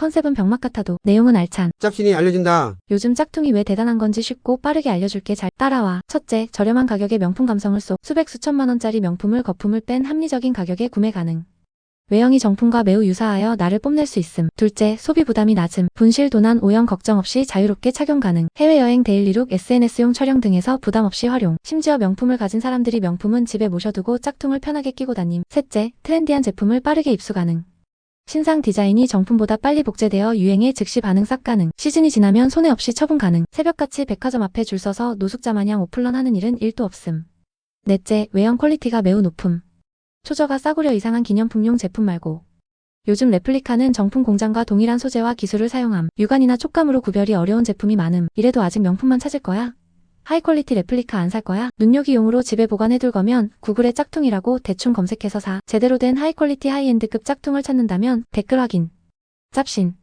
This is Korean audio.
컨셉은 병맛 같아도 내용은 알찬. 짭신이 알려준다. 요즘 짝퉁이 왜 대단한 건지 쉽고 빠르게 알려줄게 잘 따라와. 첫째, 저렴한 가격에 명품 감성을 쏙 수백 수천만 원짜리 명품을 거품을 뺀 합리적인 가격에 구매 가능. 외형이 정품과 매우 유사하여 나를 뽐낼 수 있음. 둘째, 소비 부담이 낮음. 분실, 도난, 오염 걱정 없이 자유롭게 착용 가능. 해외여행, 데일리룩, SNS용 촬영 등에서 부담 없이 활용. 심지어 명품을 가진 사람들이 명품은 집에 모셔두고 짝퉁을 편하게 끼고 다님. 셋째, 트렌디한 제품을 빠르게 입수 가능. 신상 디자인이 정품보다 빨리 복제되어 유행에 즉시 반응 싹 가능. 시즌이 지나면 손해 없이 처분 가능. 새벽같이 백화점 앞에 줄 서서 노숙자 마냥 오플런 하는 일은 일도 없음. 넷째, 외형 퀄리티가 매우 높음. 초저가 싸구려 이상한 기념품용 제품 말고 요즘 레플리카는 정품 공장과 동일한 소재와 기술을 사용함. 육안이나 촉감으로 구별이 어려운 제품이 많음. 이래도 아직 명품만 찾을 거야? 하이 퀄리티 레플리카 안 살 거야? 눈요기용으로 집에 보관해둘 거면 구글에 짝퉁이라고 대충 검색해서 사. 제대로 된 하이 퀄리티 하이엔드급 짝퉁을 찾는다면 댓글 확인. 짭신.